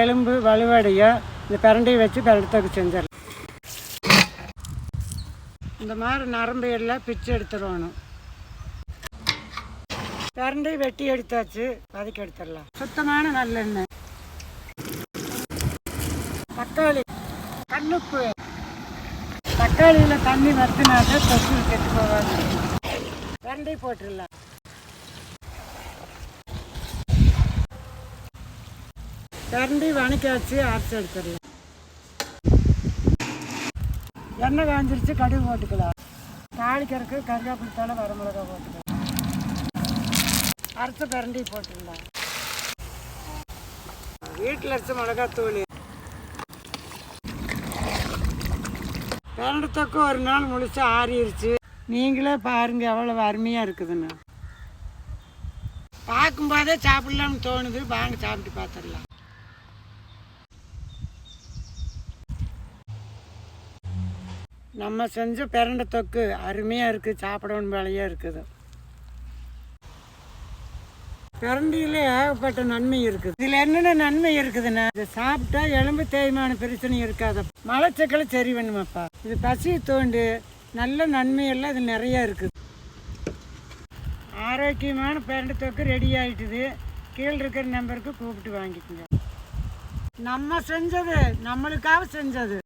எலும்பு வலுவடைய இந்த பிரண்டையை வச்சு பிரண்டத்துக்கு செஞ்சிடலாம். இந்த மாதிரி நரம்பு எல்லாம் பிச்சு எடுத்துடணும். பிரண்டை வெட்டி எடுத்தாச்சு வதக்கி எடுத்துடலாம். சுத்தமான நல்லெண்ணெய் தக்காளி கண்ணுப்பு. தக்காளியில் தண்ணி வத்தினாக்க தொக்கு கெட்டு போவாங்க பிரண்டை போட்டுடலாம். பிரண்டி வணக்காச்சு அரைச்சி எடுத்துடலாம். எண்ணெய் காஞ்சிருச்சு கடுகு போட்டுக்கலாம். தாளிக்கிறதுக்கு கருவேப்பிலை தலை வரமிளகா போட்டுக்கலாம். அரைச்ச பிரண்டி போட்டுக்கலாம். வீட்டில் அரைச்ச மிளகாத்தூள். பிரண்டத்துக்கு ஒரு நாள் முழிச்சு ஆறிடுச்சு நீங்களே பாருங்கள் எவ்வளோ அருமையாக இருக்குதுன்னு. பார்க்கும்போதே சாப்பிட்லாம்னு தோணுது. வாங்க சாப்பிட்டு பார்த்துடலாம். நம்ம செஞ்ச பிரண்டை தொக்கு அருமையாக இருக்குது சாப்பிடணும் வேலையாக இருக்குது. பிரண்டியில் ஏகப்பட்ட நன்மை இருக்குது. இதில் என்னென்ன நன்மை இருக்குதுன்னா இதை சாப்பிட்டா எலும்பு தேய்மான பிரச்சனை இருக்காது. மலச்சக்களை சரி பண்ணுமாப்பா. இது பசியை தோண்டு நல்ல நன்மையெல்லாம் இது நிறையா இருக்குது. ஆரோக்கியமான பிரண்டை தொக்கு ரெடி ஆகிட்டுது கீழே இருக்கிற நம்பருக்கு கூப்பிட்டு வாங்கிக்கோங்க. நம்ம செஞ்சது நம்மளுக்காக செஞ்சது.